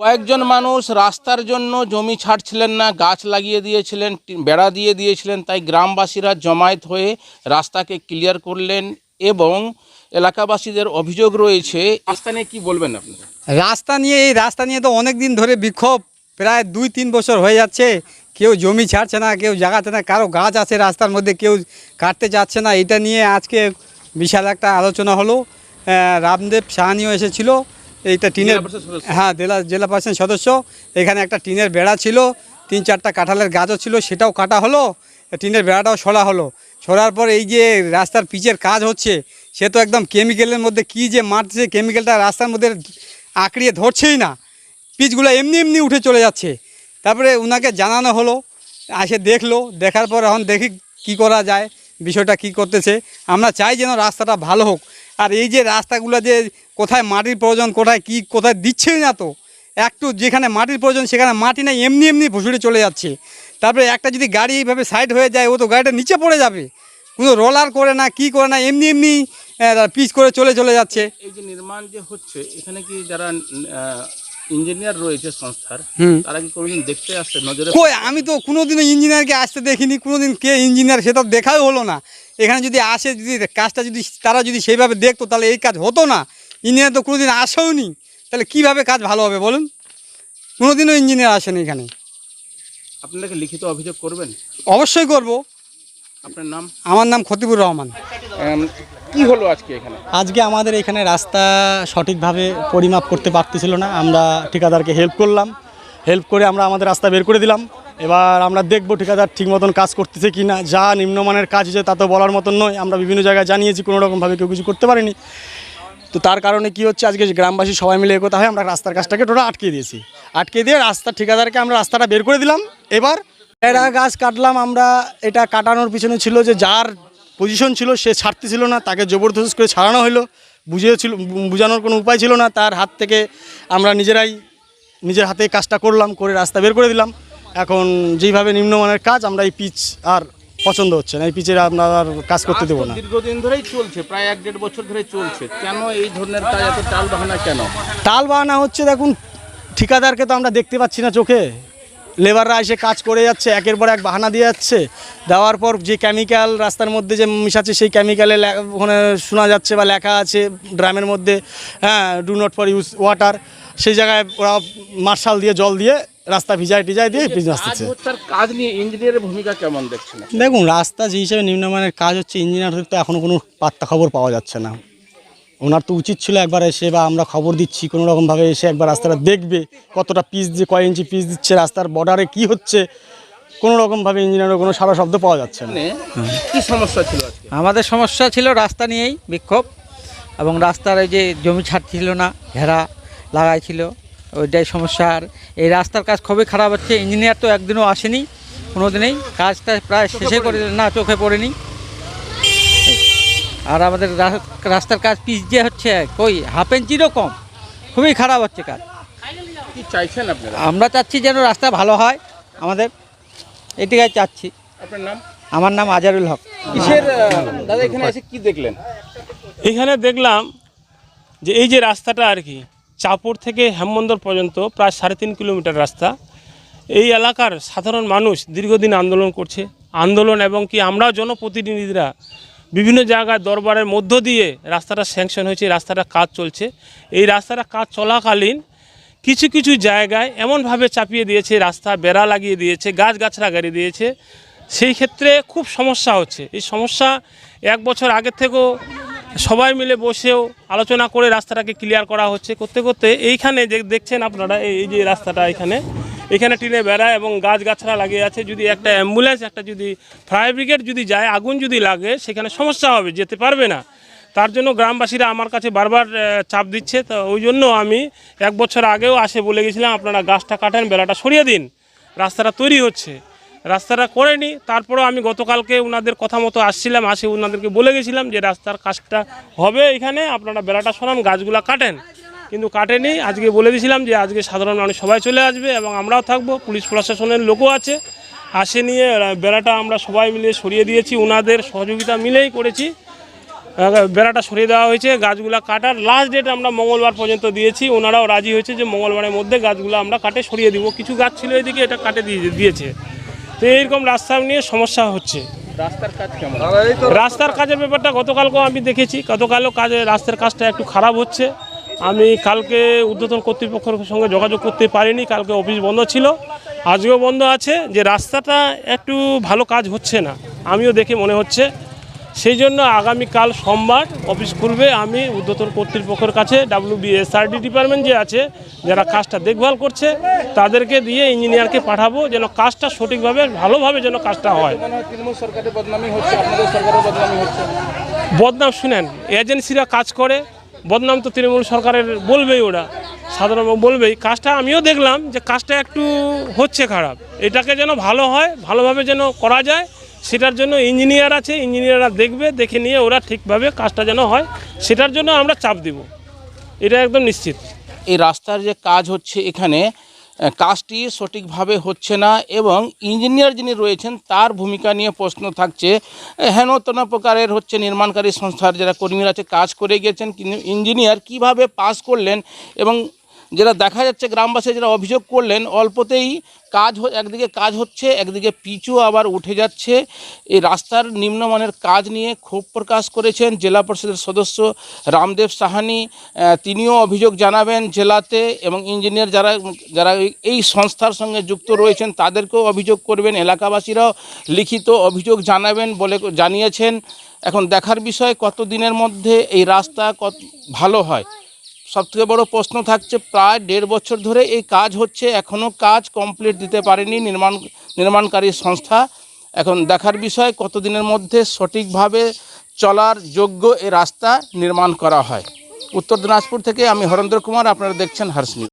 কয়েকজন মানুষ রাস্তার জন্য জমি ছাড়ছিলেন না, গাছ লাগিয়ে দিয়েছিলেন বেড়া দিয়ে দিয়েছিলেন, তাই গ্রামবাসীরা জমায়েত হয়ে রাস্তাকে ক্লিয়ার করলেন এবং এলাকাবাসীদের অভিযোগ রয়েছে। রাস্তা নিয়ে কি বলবেন আপনারা রাস্তা নিয়ে, এই রাস্তা নিয়ে তো অনেক দিন ধরে বিক্ষোভ, প্রায় দুই তিন বছর হয়ে যাচ্ছে। কেউ জমি ছাড়ছে না, কেউ জাগাচ্ছে না, কারও গাছ আছে রাস্তার মধ্যে, কেউ কাটতে যাচ্ছে না। এটা নিয়ে আজকে বিশাল একটা আলোচনা হলো। রামদেব সাহানিও এসেছিল। এইটা টিনের। হ্যাঁ জেলা জেলা পরিষদ সদস্য। এখানে একটা টিনের বেড়া ছিল তিন চারটা কাঁঠালের গাছও ছিল সেটাও কাটা হলো টিনের বেড়াটাও সরা হলো। সরার পর এই যে রাস্তার পিচের কাজ হচ্ছে সে তো একদম কেমিক্যালের মধ্যে কি যে মারছে কেমিক্যালটা রাস্তার মধ্যে আঁকড়িয়ে ধরছেই না। পিচগুলো এমনি এমনি উঠে চলে যাচ্ছে। তারপরে ওনাকে জানানো হলো আসে দেখল দেখার পর এখন দেখি কি করা যায়। বিষয়টা কি করতেছে? আমরা চাই যেন রাস্তাটা ভালো হোক। আর এই যে রাস্তাগুলো যে কোথায় মাটির প্রয়োজন, কোথায় কি, কোথায় দিচ্ছেই না তো। একটু যেখানে মাটির প্রয়োজন, সেখানে মাটি নেই, এমনি এমনি ভুসুড়ে চলে যাচ্ছে। তারপরে একটা যদি গাড়ি এইভাবে সাইড হয়ে যায়, ও তো গাড়িটা নিচে পড়ে যাবে। কোনো রোলার করে না, কি করে না, এমনি এমনি পিচ করে চলে চলে যাচ্ছে। এই যে নির্মাণ যে হচ্ছে, এখানে কি যারা ইঞ্জিনিয়ার রয়েছে সংস্থার তারা কি কোনোদিন দেখতে আসছে? নজরে কই আমি তো কোনোদিনও ইঞ্জিনিয়ারকে আসতে দেখিনি কোনোদিন কে ইঞ্জিনিয়ার সেটা দেখাও হলো না। এখানে যদি আসে যদি কাজটা যদি তারা যদি সেইভাবে দেখতো তাহলে এই কাজ হতো না। ইঞ্জিনিয়ার তো কোনোদিন আসেও নি তাহলে কীভাবে কাজ ভালো হবে বলুন? কোনোদিনও ইঞ্জিনিয়ার আসেনি এখানে। আপনারা কি লিখিত অভিযোগ করবেন? অবশ্যই করব। আপনার নাম? আমার নাম খতিবুর রহমান। কি হলো আজকে এখানে? আজকে আমাদের এখানে রাস্তা সঠিকভাবে পরিমাপ করতে পারতেছিল না। আমরা ঠিকাদারকে হেল্প করলাম। হেল্প করে আমরা আমাদের রাস্তা বের করে দিলাম। এবার আমরা দেখব ঠিকাদার ঠিক মতন কাজ করতেছে কি না যা নিম্নমানের কাজ হয়েছে তা তো বলার মতন নয়। আমরা বিভিন্ন জায়গায় জানিয়েছি কোনো রকমভাবে কেউ কিছু করতে পারিনি। তো তার কারণে কি হচ্ছে আজকে গ্রামবাসী সবাই মিলে একতা হয়ে আমরা রাস্তার কাজটাকে টোটা আটকে দিয়েছি। আটকে দিয়ে রাস্তা ঠিকাদারকে আমরা রাস্তাটা বের করে দিলাম। এবার এরা গাছ কাটলাম আমরা এটা কাটানোর পিছনে ছিল যে যার পজিশন ছিল সে ছাড়তে ছিল না তাকে জবরদস্ত করে ছাড়ানো হলো। বুঝিয়েছিল বোঝানোর কোনো উপায় ছিল না তার হাত থেকে আমরা নিজেরাই নিজের হাতে কাজটা করলাম করে রাস্তা বের করে দিলাম। এখন যেইভাবে নিম্নমানের কাজ আমরা এই পিচ আর পছন্দ হচ্ছে না এই পিচের আমরা আর কাজ করতে দেবো না। দীর্ঘদিন ধরেই চলছে প্রায় এক দেড় বছর ধরে চলছে। কেন এই ধরনের কাজ এত টাল বাহানা কেন? টাল বাহানা হচ্ছে দেখুন ঠিকাদারকে তো আমরা দেখতে পাচ্ছি না চোখে। লেবাররা এসে কাজ করে যাচ্ছে একের পর এক বাহানা দিয়ে যাচ্ছে। দেওয়ার পর যে কেমিক্যাল রাস্তার মধ্যে যে মিশাচ্ছে সেই কেমিক্যালে ওখানে শোনা যাচ্ছে বা লেখা আছে ড্রামের মধ্যে হ্যাঁ do not for use water সেই জায়গায় ওরা মার্শাল দিয়ে জল দিয়ে রাস্তা ভিজায় টিজায় দিয়ে কাজ আসতেছে কাজ নিয়ে ইঞ্জিনিয়ারের ভূমিকা কেমন দেখছেন? দেখুন রাস্তা যে হিসাবে নিম্নমানের কাজ হচ্ছে ইঞ্জিনিয়ারদের তো এখনও কোনো পাত্তা খবর পাওয়া যাচ্ছে না। ওনার তো উচিত ছিল একবার এসে বা আমরা খবর দিচ্ছি কোনো রকমভাবে এসে একবার রাস্তাটা দেখবে কতটা পিস দিয়ে কয় ইঞ্চি পিস দিচ্ছে রাস্তার বর্ডারে কি হচ্ছে কোনো রকমভাবে ইঞ্জিনিয়ারের কোনো সারা শব্দ পাওয়া যাচ্ছে না। কি সমস্যা ছিল আমাদের সমস্যা ছিল রাস্তা নিয়েই বিক্ষোভ এবং রাস্তার ওই যে জমি ছাড়ছিল না ঘেরা লাগাইছিল ওইটাই সমস্যা। আর এই রাস্তার কাজ খুবই খারাপ হচ্ছে ইঞ্জিনিয়ার তো একদিনও আসেনি কোনো দিনেই কাজটা প্রায় শেষে করে না চোখে পড়েনি। আর আমাদের রা- রাস্তার কাজ পিচ দিয়ে হচ্ছে কই? হাফ ইঞ্চিরও কম। খুবই খারাপ হচ্ছে কাজ। কি চাইছেন আপনারা? আমরা চাচ্ছি যেন রাস্তা ভালো হয় আমাদের। এটিকাই চাচ্ছি। আপনার নাম? আমার নাম আজারুল হক। কিসের দাদা এখানে এসে কি দেখলেন? এখানে দেখলাম যে এই যে রাস্তাটা আর কি চাপুর থেকে হেমবন্দর পর্যন্ত প্রায় সাড়ে তিন কিলোমিটার রাস্তা। এই এলাকার সাধারণ মানুষ দীর্ঘদিন আন্দোলন করছে। আন্দোলন এবং কি আমরাও জনপ্রতিনিধিরা বিভিন্ন জায়গায় দরবারের মধ্য দিয়ে রাস্তাটা স্যাংশন হয়েছে রাস্তাটা কাজ চলছে। এই রাস্তাটা কাজ চলাকালীন কিছু কিছু জায়গায় এমনভাবে চাপিয়ে দিয়েছে, রাস্তা বেড়া লাগিয়ে দিয়েছে গাছ গাছড়া গাড়ি দিয়েছে। সেই ক্ষেত্রে খুব সমস্যা হচ্ছে। এই সমস্যা এক বছর আগের থেকেও সবাই মিলে বসেও আলোচনা করে রাস্তাটাকে ক্লিয়ার করা হচ্ছে। করতে করতে এইখানে যে দেখছেন আপনারা, এই যে রাস্তাটা এখানে এখানে টিনে বেড়া এবং গাছ গাছড়া লাগিয়ে আছে। যদি একটা অ্যাম্বুলেন্স, একটা যদি ফায়ার ব্রিগেড যদি যায়, আগুন যদি লাগে, সেখানে সমস্যা হবে, যেতে পারবে না। তার জন্য গ্রামবাসীরা আমার কাছে বারবার চাপ দিচ্ছে। তো ওই জন্য আমি এক বছর আগেও আসে বলে গেছিলাম, আপনারা গাছটা কাটেন বেলাটা সরিয়ে দিন। রাস্তাটা তৈরি হচ্ছে। রাস্তাটা করেনি। তারপরেও আমি গতকালকে ওনাদের কথা মতো আসছিলাম, আসে ওনাদেরকে বলে গেছিলাম যে, রাস্তার কাজটা হবে এখানে, আপনারা বেলাটা সরান, গাছগুলা কাটেন। কিন্তু কাটেনি। আজকে বলে দিয়েছিলাম যে আজকে সাধারণ মানুষ সবাই চলে আসবে এবং আমরাও থাকব পুলিশ প্রশাসনের লোকও আছে। আসে নিয়ে বেড়াটা আমরা সবাই মিলে সরিয়ে দিয়েছি ওনাদের সহযোগিতা মিলেই করেছি। বেড়াটা সরিয়ে দেওয়া হয়েছে গাছগুলা কাটার লাস্ট ডেট আমরা মঙ্গলবার পর্যন্ত দিয়েছি। ওনারাও রাজি হয়েছে যে মঙ্গলবারের মধ্যে গাছগুলো আমরা কাটে সরিয়ে দিব। কিছু গাছ ছিল এদিকে এটা কাটে দিয়ে দিয়েছে। তো এইরকম রাস্তা নিয়ে সমস্যা হচ্ছে। রাস্তার কাজ কেমন? রাস্তার কাজের ব্যাপারটা গতকালকেও আমি দেখেছি। গতকালও কাজে রাস্তার কাজটা একটু খারাপ হচ্ছে। আমি কালকে ঊর্ধ্বতন কর্তৃপক্ষের সঙ্গে যোগাযোগ করতে পারিনি কালকে অফিস বন্ধ ছিল। আজকেও বন্ধ আছে যে রাস্তাটা একটু ভালো কাজ হচ্ছে না আমিও দেখে মনে হচ্ছে। সেই জন্য আগামীকাল সোমবার অফিস খুলবে আমি ঊর্ধ্বতন কর্তৃপক্ষের কাছে ডাব্লিউ বিএসআরডি ডিপার্টমেন্ট যে আছে যারা কাজটা দেখভাল করছে তাদেরকে দিয়ে ইঞ্জিনিয়ারকে পাঠাবো যেন কাজটা সঠিকভাবে ভালোভাবে যেন কাজটা হয়। বদনাম শুনেন এজেন্সিরা কাজ করে বদনাম তো তৃণমূল সরকারের বলবেই ওরা, সাধারণ বলবেই। কাজটা আমিও দেখলাম যে কাজটা একটু হচ্ছে খারাপ। এটাকে যেন ভালো হয়, ভালোভাবে যেন করা যায়, সেটার জন্য ইঞ্জিনিয়ার আছে, ইঞ্জিনিয়াররা দেখবে, দেখে নিয়ে ওরা ঠিকভাবে কাজটা যেন হয়, সেটার জন্য আমরা চাপ দিব। এটা একদম নিশ্চিত। এই রাস্তার যে কাজ হচ্ছে এখানে কাজটি সঠিকভাবে হচ্ছে না এবং ইঞ্জিনিয়ার যিনি রয়েছেন, তার ভূমিকা নিয়ে প্রশ্ন থাকছে। হেন তেন প্রকারের হচ্ছে নির্মাণকারী সংস্থার যারা কর্মীরা আছে, কাজ করে গেছেন, কিন্তু ইঞ্জিনিয়ার কীভাবে পাস করলেন এবং যেটা দেখা যাচ্ছে গ্রামবাসী যারা অভিযোগ করলেন, অল্পতেই কাজ একদিকে কাজ হচ্ছে, একদিকে পিচু আবার উঠে যাচ্ছে। এই রাস্তার নিম্নমানের কাজ নিয়ে ক্ষোভ প্রকাশ করেছেন জেলা পরিষদের সদস্য রামদেব সাহানি। তিনিও অভিযোগ জানাবেন জেলাতে এবং ইঞ্জিনিয়ার যারা যারা এই- সংস্থার সঙ্গে যুক্ত রয়েছেন, তাদেরকেও অভিযোগ করবেন। এলাকাবাসীরাও লিখিত অভিযোগ জানাবেন বলে জানিয়েছেন। এখন দেখার বিষয় কত দিনের মধ্যে এই রাস্তা কত ভালো হয়? সবথেকে বড় প্রশ্ন থাকছে, প্রায় দেড় বছর ধরে এই কাজ হচ্ছে এখনও কাজ কমপ্লিট দিতে পারেনি নির্মাণ, নির্মাণকারী সংস্থা। এখন দেখার বিষয়, কতদিনের মধ্যে সঠিকভাবে চলার যোগ্য এ রাস্তা নির্মাণ করা হয়? উত্তর দিনাজপুর থেকে আমি হরেন্দ্র কুমার, আপনারা দেখছেন হার্স নিউজ।